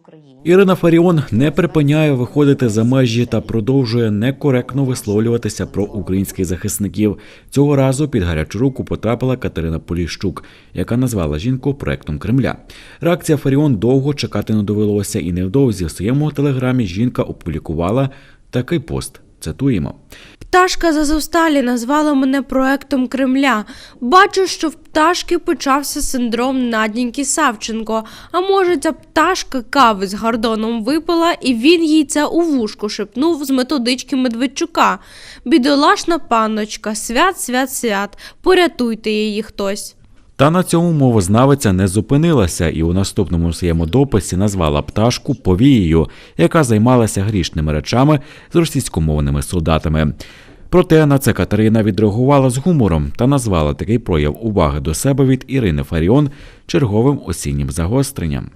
Україні. Ірина Фаріон не припиняє виходити за межі та продовжує некоректно висловлюватися про українських захисників. Цього разу під гарячу руку потрапила Катерина Поліщук, яка назвала жінку проектом Кремля. Реакція Фаріон довго чекати не довелося, і невдовзі в своєму телеграмі жінка опублікувала такий пост. Цитуємо. Пташка з назвала мене проектом Кремля. Бачу, що в пташки почався синдром Надіньки Савченко. А може, ця пташка кави з Гордоном випила, і він їй це у вушку шепнув з методички Медведчука. Бідолашна панночка, свят, свят, свят, порятуйте її хтось. Та на цьому мовознавиця не зупинилася і у наступному своєму дописі назвала пташку повією, яка займалася грішними речами з російськомовними солдатами. Проте на це Катерина відреагувала з гумором та назвала такий прояв уваги до себе від Ірини Фаріон черговим осіннім загостренням.